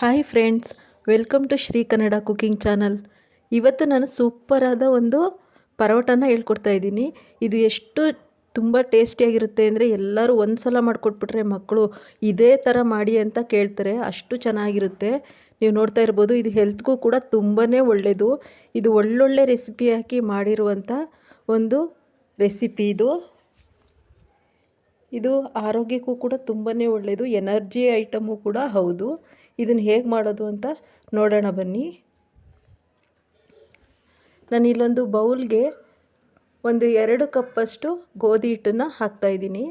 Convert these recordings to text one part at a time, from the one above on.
Hi friends, welcome to Shri Kannada cooking channel. ಇವತ್ತು ನಾನು ಸೂಪರಾದ ಒಂದು ಪರೋಟನ ಹೇಳ್ಕೊಡ್ತಾ ಇದ್ದೀನಿ. ಇದು ಎಷ್ಟು ತುಂಬ ಟೇಸ್ಟಿಯಾಗಿರುತ್ತೆ ಅಂದರೆ ಎಲ್ಲರೂ ಒಂದು ಸಲ ಮಾಡಿಕೊಟ್ಬಿಟ್ರೆ ಮಕ್ಕಳು ಇದೇ ಥರ ಮಾಡಿ ಅಂತ ಕೇಳ್ತಾರೆ. ಅಷ್ಟು ಚೆನ್ನಾಗಿರುತ್ತೆ. ನೀವು ನೋಡ್ತಾ ಇರ್ಬೋದು, ಇದು ಹೆಲ್ತ್ಗೂ ಕೂಡ ತುಂಬಾ ಒಳ್ಳೆಯದು ಇದು ಒಳ್ಳೊಳ್ಳೆ ರೆಸಿಪಿ ಹಾಕಿ ಮಾಡಿರುವಂಥ ಒಂದು ರೆಸಿಪಿ ಇದು. ಇದು ಆರೋಗ್ಯಕ್ಕೂ ಕೂಡ ತುಂಬಾ ಒಳ್ಳೆಯದು ಎನರ್ಜಿ ಐಟಮು ಕೂಡ ಹೌದು. ಇದನ್ನು ಹೇಗೆ ಮಾಡೋದು ಅಂತ ನೋಡೋಣ ಬನ್ನಿ. ನಾನು ಇಲ್ಲೊಂದು ಬೌಲ್ಗೆ ಒಂದು ಎರಡು ಕಪ್ಪಷ್ಟು ಗೋಧಿ ಹಿಟ್ಟನ್ನು ಹಾಕ್ತಾಯಿದ್ದೀನಿ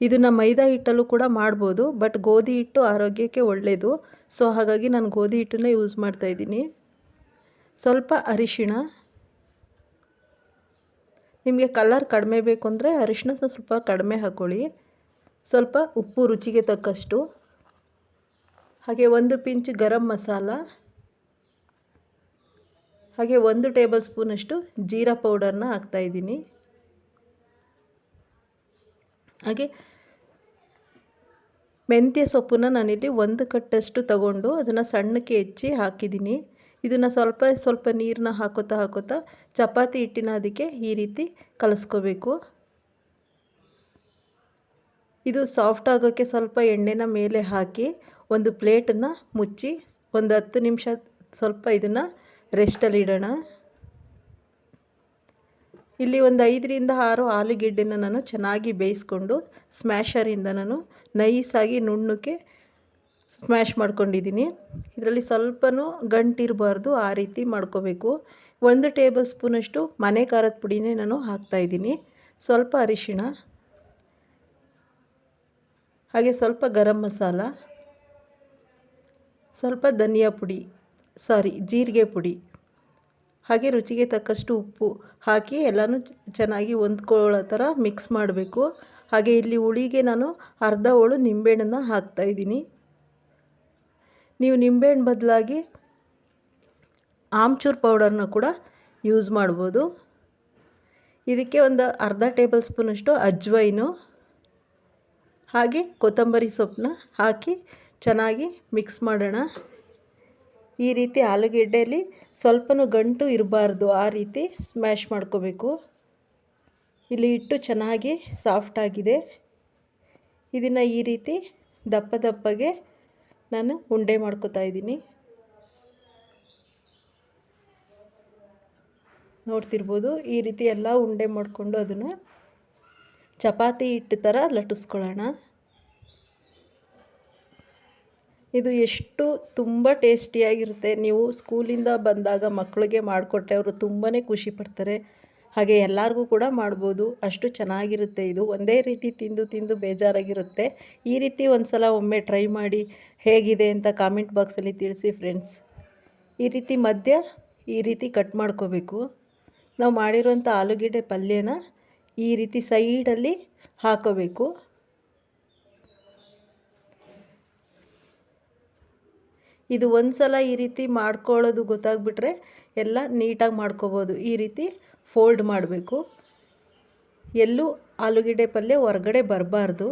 ಇದನ್ನು ಮೈದಾ ಹಿಟ್ಟಲ್ಲೂ ಕೂಡ ಮಾಡ್ಬೋದು ಬಟ್ ಗೋಧಿ ಹಿಟ್ಟು ಆರೋಗ್ಯಕ್ಕೆ ಒಳ್ಳೆಯದು ಸೊ ಹಾಗಾಗಿ ನಾನು ಗೋಧಿ ಹಿಟ್ಟನ್ನ ಯೂಸ್ ಮಾಡ್ತಾಯಿದ್ದೀನಿ ಸ್ವಲ್ಪ ಅರಿಶಿಣ. ನಿಮಗೆ ಕಲರ್ ಕಡಿಮೆ ಬೇಕು ಅಂದರೆ ಅರಿಶಿಣ ಸ್ವಲ್ಪ ಕಡಿಮೆ ಹಾಕ್ಕೊಳ್ಳಿ ಸ್ವಲ್ಪ ಉಪ್ಪು ರುಚಿಗೆ ತಕ್ಕಷ್ಟು. ಹಾಗೆ ಒಂದು ಪಿಂಚ್ ಗರಂ ಮಸಾಲ, ಹಾಗೆ ಒಂದು ಟೇಬಲ್ ಸ್ಪೂನಷ್ಟು ಜೀರಾ ಪೌಡರ್ನ ಹಾಕ್ತಾಯಿದ್ದೀನಿ ಹಾಗೆ ಮೆಂತ್ಯ ಸೊಪ್ಪನ್ನ ನಾನಿಲ್ಲಿ ಒಂದು ಕಟ್ಟಷ್ಟು ತಗೊಂಡು ಅದನ್ನು ಸಣ್ಣಕ್ಕೆ ಹೆಚ್ಚಿ ಹಾಕಿದ್ದೀನಿ. ಇದನ್ನು ಸ್ವಲ್ಪ ಸ್ವಲ್ಪ ನೀರನ್ನ ಹಾಕೋತಾ ಹಾಕೋತಾ ಚಪಾತಿ ಹಿಟ್ಟಿನ ಅದಕ್ಕೆ ಈ ರೀತಿ ಕಲಸ್ಕೋಬೇಕು. ಇದು ಸಾಫ್ಟ್ ಆಗೋಕ್ಕೆ ಸ್ವಲ್ಪ ಎಣ್ಣೆನ ಮೇಲೆ ಹಾಕಿ ಒಂದು ಪ್ಲೇಟನ್ನು ಮುಚ್ಚಿ ಒಂದು ಹತ್ತು ನಿಮಿಷ ಸ್ವಲ್ಪ ಇದನ್ನು ರೆಸ್ಟಲ್ಲಿ ಇಡೋಣ. ಇಲ್ಲಿ ಒಂದು ಐದರಿಂದ ಆರು ಆಲೂಗೆಡ್ಡೆನ ನಾನು ಚೆನ್ನಾಗಿ ಬೇಯಿಸ್ಕೊಂಡು ಸ್ಮ್ಯಾಶರಿಂದ ನಾನು ನೈಸಾಗಿ ನುಣ್ಣಕ್ಕೆ ಸ್ಮ್ಯಾಶ್ ಮಾಡ್ಕೊಂಡಿದ್ದೀನಿ. ಇದರಲ್ಲಿ ಸ್ವಲ್ಪನೂ ಗಂಟಿರಬಾರ್ದು, ಆ ರೀತಿ ಮಾಡ್ಕೋಬೇಕು. ಒಂದು ಟೇಬಲ್ ಸ್ಪೂನಷ್ಟು ಮನೆ ಖಾರದ ಪುಡಿನೇ ನಾನು ಹಾಕ್ತಾಯಿದ್ದೀನಿ ಸ್ವಲ್ಪ ಅರಿಶಿಣ, ಹಾಗೆ ಸ್ವಲ್ಪ ಗರಂ ಮಸಾಲ ಸ್ವಲ್ಪ ಧನಿಯಾ ಪುಡಿ, ಸಾರಿ, ಜೀರಿಗೆ ಪುಡಿ. ಹಾಗೆ ರುಚಿಗೆ ತಕ್ಕಷ್ಟು ಉಪ್ಪು ಹಾಕಿ ಎಲ್ಲನೂ ಚೆನ್ನಾಗಿ ಹೊಂದ್ಕೊಳ್ಳೋ ಥರ ಮಿಕ್ಸ್ ಮಾಡಬೇಕು. ಹಾಗೆ ಇಲ್ಲಿ ಹುಳಿಗೆ ನಾನು ಅರ್ಧ ಹೋಳು ನಿಂಬೆಹಣ್ಣನ್ನು ಹಾಕ್ತಾಯಿದ್ದೀನಿ ನೀವು ನಿಂಬೆಹಣ್ಣು ಬದಲಾಗಿ ಆಮ್ಚೂರ್ ಪೌಡರ್ನ ಕೂಡ ಯೂಸ್ ಮಾಡ್ಬೋದು. ಇದಕ್ಕೆ ಒಂದು ಅರ್ಧ ಟೇಬಲ್ ಸ್ಪೂನಷ್ಟು ಅಜ್ವೈನು. ಹಾಗೆ ಕೊತ್ತಂಬರಿ ಸೊಪ್ಪನ್ನ ಹಾಕಿ ಚೆನ್ನಾಗಿ ಮಿಕ್ಸ್ ಮಾಡೋಣ. ಈ ರೀತಿ ಆಲೂಗೆಡ್ಡೆಯಲ್ಲಿ ಸ್ವಲ್ಪನೂ ಗಂಟು ಇರಬಾರ್ದು. ಆ ರೀತಿ ಸ್ಮ್ಯಾಶ್ ಮಾಡ್ಕೋಬೇಕು. ಇಲ್ಲಿ ಹಿಟ್ಟು ಚೆನ್ನಾಗಿ ಸಾಫ್ಟ್ ಆಗಿದೆ. ಇದನ್ನು ಈ ರೀತಿ ದಪ್ಪ ದಪ್ಪಗೆ ನಾನು ಉಂಡೆ ಮಾಡ್ಕೋತಾ ಇದ್ದೀನಿ. ನೋಡ್ತಿರ್ಬೋದು, ಈ ರೀತಿ ಎಲ್ಲ ಉಂಡೆ ಮಾಡಿಕೊಂಡು ಅದನ್ನು ಚಪಾತಿ ಹಿಟ್ಟು ಥರ ಲಟ್ಟಿಸ್ಕೊಳ್ಳೋಣ. ಇದು ಎಷ್ಟು ತುಂಬ ಟೇಸ್ಟಿಯಾಗಿರುತ್ತೆ ನೀವು ಸ್ಕೂಲಿಂದ ಬಂದಾಗ ಮಕ್ಕಳಿಗೆ ಮಾಡಿಕೊಟ್ಟೆ ಅವರು ತುಂಬಾ ಖುಷಿ ಪಡ್ತಾರೆ. ಹಾಗೆ ಎಲ್ಲರಿಗೂ ಕೂಡ ಮಾಡ್ಬೋದು. ಅಷ್ಟು ಚೆನ್ನಾಗಿರುತ್ತೆ ಇದು. ಒಂದೇ ರೀತಿ ತಿಂದು ತಿಂದು ಬೇಜಾರಾಗಿರುತ್ತೆ. ಈ ರೀತಿ ಒಂದು ಸಲ ಒಮ್ಮೆ ಟ್ರೈ ಮಾಡಿ ಹೇಗಿದೆ ಅಂತ ಕಾಮೆಂಟ್ ಬಾಕ್ಸಲ್ಲಿ ತಿಳಿಸಿ ಫ್ರೆಂಡ್ಸ್ ಈ ರೀತಿ ಮಧ್ಯ ಈ ರೀತಿ ಕಟ್ ಮಾಡ್ಕೋಬೇಕು. ನಾವು ಮಾಡಿರೋಂಥ ಆಲೂಗೆಡ್ಡೆ ಪಲ್ಯನ ಈ ರೀತಿ ಸೈಡಲ್ಲಿ ಹಾಕೋಬೇಕು. ಇದು ಒಂದು ಸಲ ಈ ರೀತಿ ಮಾಡ್ಕೊಳ್ಳೋದು ಗೊತ್ತಾಗ್ಬಿಟ್ರೆ ಎಲ್ಲ ನೀಟಾಗಿ ಮಾಡ್ಕೋಬೋದು. ಈ ರೀತಿ ಫೋಲ್ಡ್ ಮಾಡಬೇಕು. ಎಲ್ಲೂ ಆಲೂಗೆಡ್ಡೆ ಪಲ್ಯ ಹೊರಗಡೆ ಬರಬಾರ್ದು.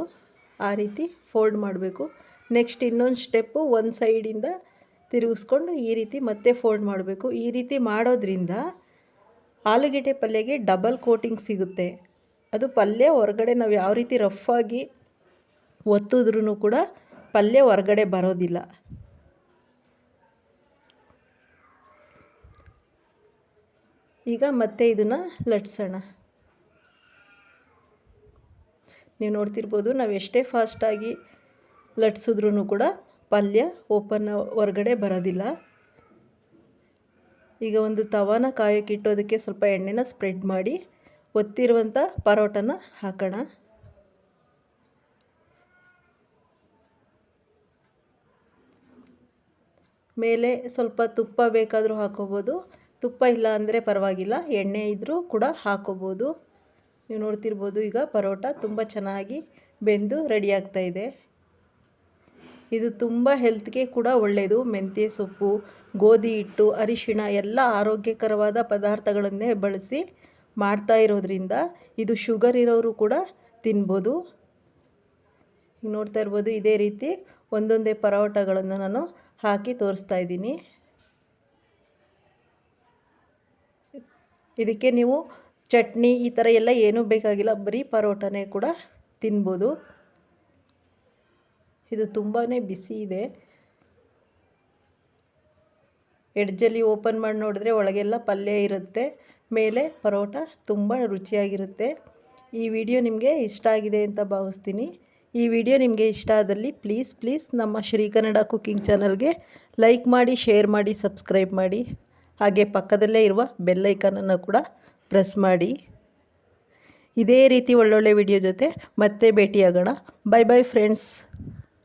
ಆ ರೀತಿ ಫೋಲ್ಡ್ ಮಾಡಬೇಕು. ನೆಕ್ಸ್ಟ್ ಇನ್ನೊಂದು ಸ್ಟೆಪ್ಪು ಒಂದು ಸೈಡಿಂದ ತಿರುಗಿಸ್ಕೊಂಡು ಈ ರೀತಿ ಮತ್ತೆ ಫೋಲ್ಡ್ ಮಾಡಬೇಕು. ಈ ರೀತಿ ಮಾಡೋದ್ರಿಂದ ಆಲೂಗೆಡ್ಡೆ ಪಲ್ಯಗೆ ಡಬಲ್ ಕೋಟಿಂಗ್ ಸಿಗುತ್ತೆ. ಅದು ಪಲ್ಯ ಹೊರಗಡೆ ನಾವು ಯಾವ ರೀತಿ ರಫ್ ಆಗಿ ಒತ್ತಿದ್ರೂ ಕೂಡ ಪಲ್ಯ ಹೊರಗಡೆ ಬರೋದಿಲ್ಲ. ಈಗ ಮತ್ತೆ ಇದನ್ನು ಲಟ್ಸೋಣ. ನೀವು ನೋಡ್ತಿರ್ಬೋದು, ನಾವು ಎಷ್ಟೇ ಫಾಸ್ಟಾಗಿ ಲಟ್ಸಿದ್ರೂ ಕೂಡ ಪಲ್ಯ ಓಪನ್ ಹೊರಗಡೆ ಬರೋದಿಲ್ಲ. ಈಗ ಒಂದು ತವಾನ ಕಾಯೋಕೆ ಇಟ್ಟೋದಕ್ಕೆ ಸ್ವಲ್ಪ ಎಣ್ಣೆನ ಸ್ಪ್ರೆಡ್ ಮಾಡಿ ಒತ್ತಿರುವಂಥ ಪರೋಟನ ಹಾಕೋಣ. ಮೇಲೆ ಸ್ವಲ್ಪ ತುಪ್ಪ ಬೇಕಾದರೂ ಹಾಕೋಬೋದು. ತುಪ್ಪ ಇಲ್ಲ ಅಂದರೆ ಪರವಾಗಿಲ್ಲ, ಎಣ್ಣೆ ಇದ್ದರೂ ಕೂಡ ಹಾಕೋಬೋದು. ನೀವು ನೋಡ್ತಿರ್ಬೋದು ಈಗ ಪರೋಟ ತುಂಬ ಚೆನ್ನಾಗಿ ಬೆಂದು ರೆಡಿ ಆಗ್ತಾ ಇದೆ. ಇದು ತುಂಬ ಹೆಲ್ತ್ಗೆ ಕೂಡ ಒಳ್ಳೆಯದು ಮೆಂತ್ಯ ಸೊಪ್ಪು, ಗೋಧಿ ಹಿಟ್ಟು, ಅರಿಶಿಣ ಎಲ್ಲ ಆರೋಗ್ಯಕರವಾದ ಪದಾರ್ಥಗಳನ್ನೇ ಬಳಸಿ ಮಾಡ್ತಾ ಇರೋದ್ರಿಂದ ಇದು ಶುಗರ್ ಇರೋರು ಕೂಡ ತಿನ್ಬೋದು. ನೋಡ್ತಾ ಇರ್ಬೋದು ಇದೇ ರೀತಿ ಒಂದೊಂದೇ ಪರೋಟಗಳನ್ನು ನಾನು ಹಾಕಿ ತೋರಿಸ್ತಾ ಇದ್ದೀನಿ. ಇದಕ್ಕೆ ನೀವು ಚಟ್ನಿ ಈ ಥರ ಎಲ್ಲ ಏನೂ ಬೇಕಾಗಿಲ್ಲ, ಬರೀ ಪರೋಟನೇ ಕೂಡ ತಿನ್ಬೋದು. ಇದು ತುಂಬಾ ಬಿಸಿ ಇದೆ. ಎಡ್ಜಲ್ಲಿ ಓಪನ್ ಮಾಡಿ ನೋಡಿದ್ರೆ ಒಳಗೆಲ್ಲ ಪಲ್ಯ ಇರುತ್ತೆ, ಮೇಲೆ ಪರೋಟ ತುಂಬ ರುಚಿಯಾಗಿರುತ್ತೆ. ಈ ವಿಡಿಯೋ ನಿಮಗೆ ಇಷ್ಟ ಆಗಿದೆ ಅಂತ ಭಾವಿಸ್ತೀನಿ. ಈ ವಿಡಿಯೋ ನಿಮಗೆ ಇಷ್ಟ ಆದಲ್ಲಿ ಪ್ಲೀಸ್ ಪ್ಲೀಸ್ ನಮ್ಮ ಶ್ರೀ ಕನ್ನಡ ಕುಕ್ಕಿಂಗ್ ಚಾನಲ್ಗೆ ಲೈಕ್ ಮಾಡಿ, ಶೇರ್ ಮಾಡಿ, ಸಬ್ಸ್ಕ್ರೈಬ್ ಮಾಡಿ. ಹಾಗೆ ಪಕ್ಕದಲ್ಲೇ ಇರುವ ಬೆಲ್ಲೈಕನನ್ನು ಕೂಡ ಪ್ರೆಸ್ ಮಾಡಿ. ಇದೇ ರೀತಿ ಒಳ್ಳೊಳ್ಳೆ ವಿಡಿಯೋ ಜೊತೆ ಮತ್ತೆ ಭೇಟಿಯಾಗೋಣ. Bye bye friends